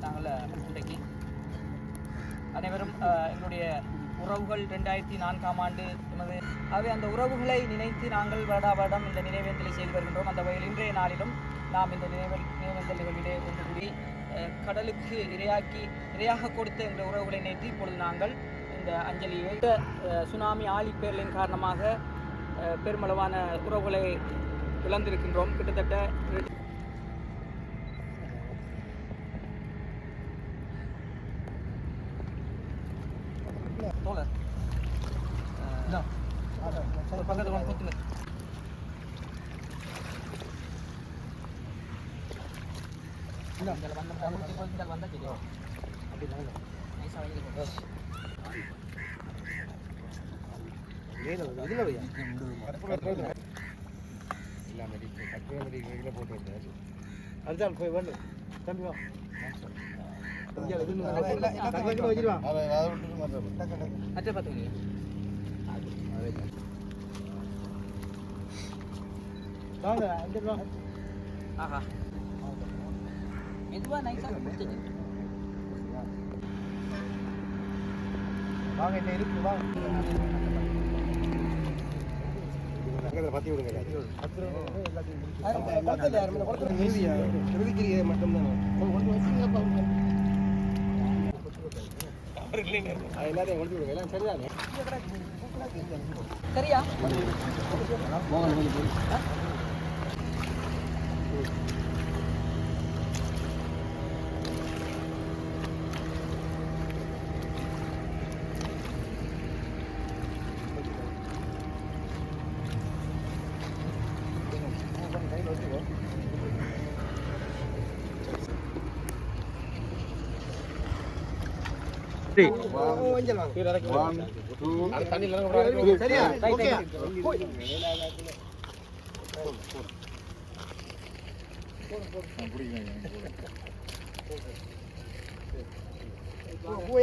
நாங்கள் இன்றைக்கு அனைவரும் எங்களுடைய உறவுகள் ரெண்டாயிரத்தி நான்காம் ஆண்டு எமது ஆகவே அந்த உறவுகளை நினைத்து நாங்கள் வருடா வருடம் இந்த நினைவேந்தலை செய்து வருகின்றோம். அந்த வகையில் இன்றைய நாளிலும் நாம் இந்த நினைவல் நினைவேந்தல் நிகழ்விலே ஒன்று கூடி கடலுக்கு இரையாக்கி இரையாக கொடுத்த இந்த உறவுகளை நினைத்து இப்பொழுது நாங்கள் இந்த அஞ்சலியை அஹ், சுனாமி ஆழிப்பேரலின் காரணமாக பெருமளவான உறவுகளை இழந்திருக்கின்றோம். கிட்டத்தட்ட தோழர் அதுதான் போய் வேண்டும் தம்பி வா அச்சா பார்த்துக்கோங்க ஆஹா. மெதுவாக நைஸாக பிடிச்சிங்க வாங்க என்ன இருக்கு வாங்க. பத்தி விடுங்க எல்லாத்தையும். சரிதானே சரியா சரியா ஓகே பூவை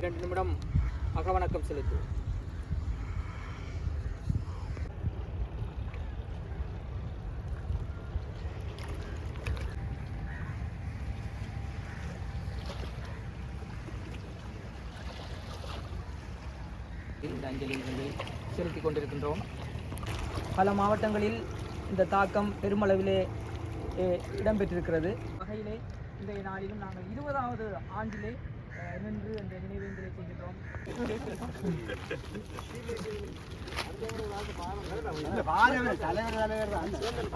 ரெண்டு நிமிடம் அகவணக்கம் செலுத்து இந்த அஞ்சலி நிகழ்வை செலுத்திக் கொண்டிருக்கின்றோம். பல மாவட்டங்களில் இந்த தாக்கம் பெருமளவிலே இடம்பெற்றிருக்கிறது. வகையிலே இன்றைய நாளிலும் நாங்கள் இருபதாவது ஆண்டிலே நின்று அந்த நினைவேந்தலை செய்கின்றோம். தலைவர் தலைவர்